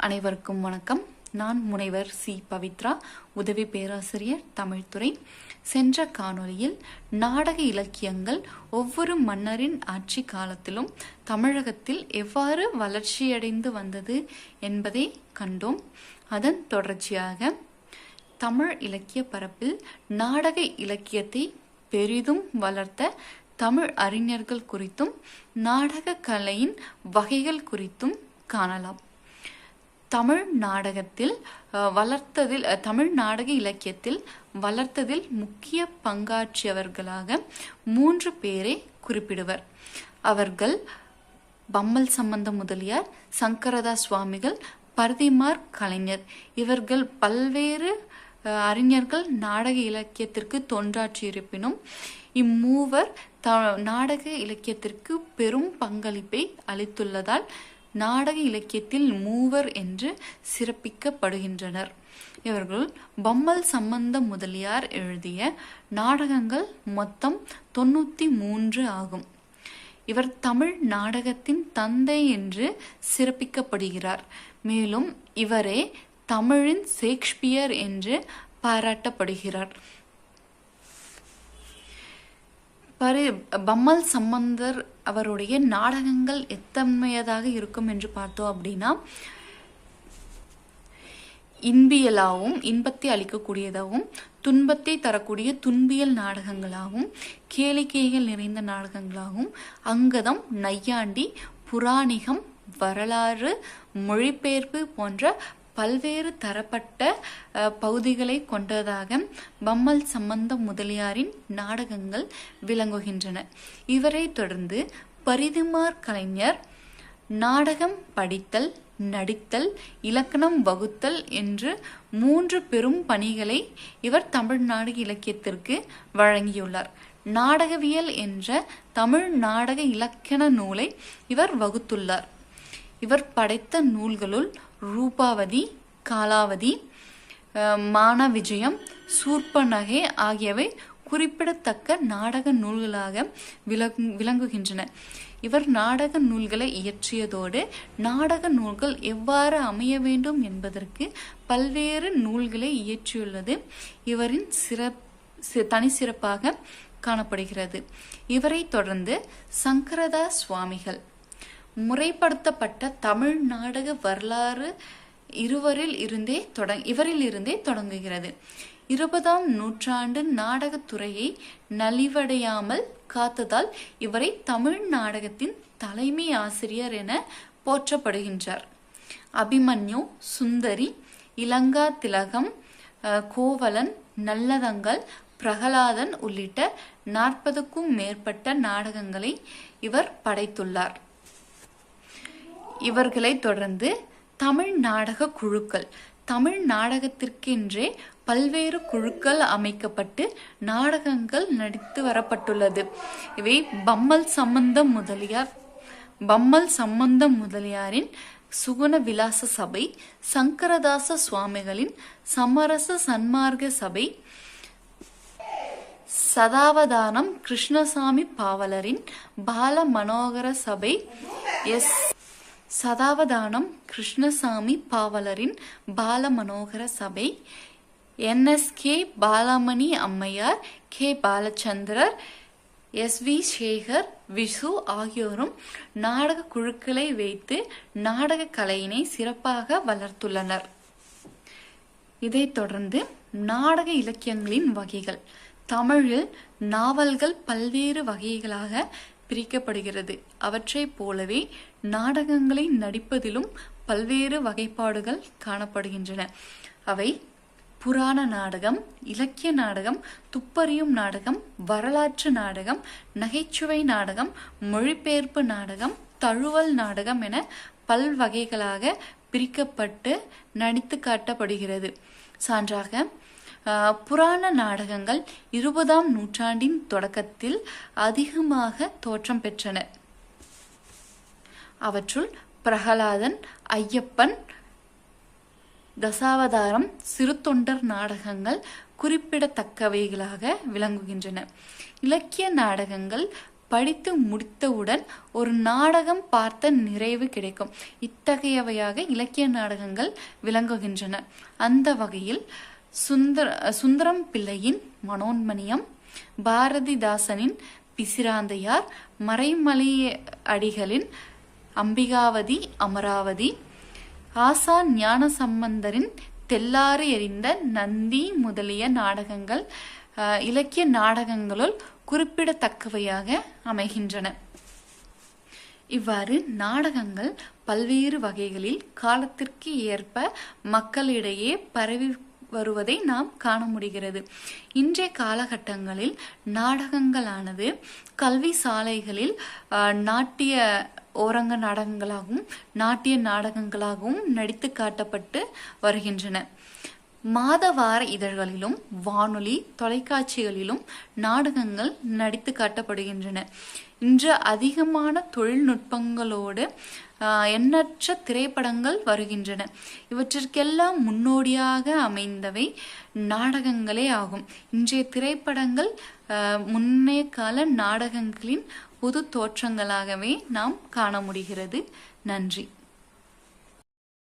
அனைவருக்கும் வணக்கம். நான் முனைவர் சி. பவித்ரா உதவி பேராசிரியர் தமிழ்துறை. சென்ற காணொளியில் நாடக இலக்கியங்கள் ஒவ்வொரு மன்னரின் ஆட்சி காலத்திலும் தமிழகத்தில் எவ்வாறு வளர்ச்சியடைந்து வந்தது என்பதை கண்டோம். அதன் தொடர்ச்சியாக தமிழ் இலக்கிய பரப்பில் நாடக இலக்கியத்தை பெரிதும் வளர்த்த தமிழ் அறிஞர்கள் குறித்தும் நாடக கலையின் வகைகள் குறித்தும் காணலாம். தமிழ் நாடகத்தில் வளர்த்ததில் தமிழ் நாடக இலக்கியத்தில் வளர்த்ததில் முக்கிய பங்காற்றியவர்களாக மூன்று பேரை குறிப்பிடுவர். அவர்கள் பம்மல் சம்பந்த முதலியார் சங்கரதா சுவாமிகள் பரதிமார் கலைஞர். இவர்கள் பல்வேறு அறிஞர்கள் நாடக இலக்கியத்திற்கு தொண்டாற்றியிருப்பினும் இம்மூவர் த நாடக இலக்கியத்திற்கு பெரும் பங்களிப்பை அளித்துள்ளதால் நாடக இலக்கியத்தில் மூவர் என்று சிறப்பிக்கப்படுகின்றனர். இவர்கள் பம்மல் சம்பந்த முதலியார் எழுதிய நாடகங்கள் மொத்தம் தொண்ணூத்தி மூன்று ஆகும். இவர் தமிழ் நாடகத்தின் தந்தை என்று சிறப்பிக்கப்படுகிறார். மேலும் இவரே தமிழின் ஷேக்ஸ்பியர் என்று பாராட்டப்படுகிறார். பரி பம்மல் சம்பந்தர் அவருடைய நாடகங்கள் எத்தன்மையதாக இருக்கும் என்று பார்த்தோம் அப்படின்னா இன்பியலாகவும் இன்பத்தை அளிக்கக்கூடியதாகவும் துன்பத்தை தரக்கூடிய துன்பியல் நாடகங்களாகவும் கேளிக்கைகள் நிறைந்த நாடகங்களாகவும் அங்கதம் நையாண்டி புராணிகம் வரலாறு மொழிபெயர்ப்பு போன்ற பல்வேறு தரப்பட்ட பகுதிகளை கொண்டதாக பம்மல் சம்பந்த முதலியாரின் நாடகங்கள் விளங்குகின்றன. இவரை தொடர்ந்து பரிதிமார் கலைஞர் நாடகம் படித்தல் நடித்தல் இலக்கணம் வகுத்தல் என்று மூன்று பெரும் பணிகளை இவர் தமிழ்நாடு இலக்கியத்திற்கு வழங்கியுள்ளார். நாடகவியல் என்ற தமிழ் நாடக இலக்கண நூலை இவர் வகுத்துள்ளார். இவர் படைத்த நூல்களுள் ரூபாவதி காலாவதி மான விஜயம் சூர்பநகை ஆகியவை குறிப்பிடத்தக்க நாடக நூல்களாக விளங் விளங்குகின்றன. இவர் நாடக நூல்களை இயற்றியதோடு நாடக நூல்கள் எவ்வாறு அமைய வேண்டும் என்பதற்கு பல்வேறு நூல்களை இயற்றியுள்ளது. இவரின் சிறப் தனி சிறப்பாக காணப்படுகிறது. இவரை தொடர்ந்து சங்கரதாஸ் சுவாமிகள் முறைப்படுத்தப்பட்ட தமிழ் நாடக வரலாறு இருவரில் இருந்தே தொடங் இவரில் இருந்தே தொடங்குகிறது. இருபதாம் நூற்றாண்டு நாடகத்துறையை நலிவடையாமல் காத்ததால் இவரை தமிழ் நாடகத்தின் தலைமை ஆசிரியர் என போற்றப்படுகின்றார். அபிமன்யு சுந்தரி இலங்கா திலகம் கோவலன் நல்லதங்கள் பிரகலாதன் உள்ளிட்ட நாற்பதுக்கும் மேற்பட்ட நாடகங்களை இவர் படைத்துள்ளார். இவர்களை தொடர்ந்து தமிழ் நாடக குழுக்கள். தமிழ் நாடகத்திற்கென்றே பல்வேறு குழுக்கள் அமைக்கப்பட்டு நாடகங்கள் நடித்து வரப்பட்டுள்ளது. இவை பம்மல் சம்பந்தம் முதலியார் பம்மல் சம்பந்தம் முதலியாரின் சுகுண விலாச சபை சங்கரதாச சுவாமிகளின் சமரச சன்மார்க்க சபை சதாவதானம் கிருஷ்ணசாமி பாவலரின் பால மனோகர சபை எஸ். சதாவதானம் கிருஷ்ணசாமி பாவலரின் பால மனோகர சபை என்எஸ்கே பாலாமணி அம்மையார் K Balachander S V Sekar Vishu ஆகியோரும் நாடக குழுக்களை வைத்து நாடக கலையினை சிறப்பாக வளர்த்துள்ளனர். இதைத் தொடர்ந்து நாடக இலக்கியங்களின் வகைகள் தமிழில் நாவல்கள் பல்வேறு வகைகளாக பிரிக்கப்படுகிறது. அவற்றைப் போலவே நாடகங்களை நடிப்பதிலும் பல்வேறு வகைப்பாடுகள் காணப்படுகின்றன. அவை புராண நாடகம் இலக்கிய நாடகம் துப்பறியும் நாடகம் வரலாற்று நாடகம் நகைச்சுவை நாடகம் மொழிபெயர்ப்பு நாடகம் தழுவல் நாடகம் என பல்வகைகளாக பிரிக்கப்பட்டு நடித்து காட்டப்படுகிறது. சான்றாக புராண நாடகங்கள் இருபதாம் நூற்றாண்டின் தொடக்கத்தில் அதிகமாக தோற்றம் பெற்றன. அவற்றுள் பிரகலாதன் ஐயப்பன் தசாவதாரம் சிறு தொண்டர் நாடகங்கள் குறிப்பிடத்தக்கவைகளாக விளங்குகின்றன. இலக்கிய நாடகங்கள் படித்து முடித்தவுடன் ஒரு நாடகம் பார்த்த நிறைவு கிடைக்கும். இத்தகையவையாக இலக்கிய நாடகங்கள் விளங்குகின்றன. அந்த வகையில் சுந்தர சுந்தரம் பிள்ளையின் மனோன்மணியம் பாரதிதாசனின் பிசிராந்தையார் மறைமலை அடிகளின் அம்பிகாவதி அமராவதி ஆசான் ஞானசம்பந்தரின் தெல்லாறு எறிந்த நந்தி முதலிய நாடகங்கள் இலக்கிய நாடகங்களுள் குறிப்பிடத்தக்கவையாக அமைகின்றன. இவ்வாறு நாடகங்கள் பல்வேறு வகைகளில் காலத்திற்கு ஏற்ப மக்களிடையே பரவி வருவதை நாம் காண முடிகிறது. இன்றைய காலகட்டங்களில் நாடகங்களானது கல்வி சாலைகளில் நாட்டிய ஓரங்க நாடகங்களாகவும் நாட்டிய நாடகங்களாகவும் நடித்து காட்டப்பட்டு வருகின்றன. மாத வார இதழ்களிலும் வானொலி தொலைக்காட்சிகளிலும் நாடகங்கள் நடித்து காட்டப்படுகின்றன. இன்று அதிகமான தொழில்நுட்பங்களோடு எண்ணற்ற திரைப்படங்கள் வருகின்றன. இவற்றிற்கெல்லாம் முன்னோடியாக அமைந்தவை நாடகங்களே ஆகும். இன்றைய திரைப்படங்கள் முன்னே கால நாடகங்களின் புது தோற்றங்களாகவே நாம் காண முடிகிறது. நன்றி.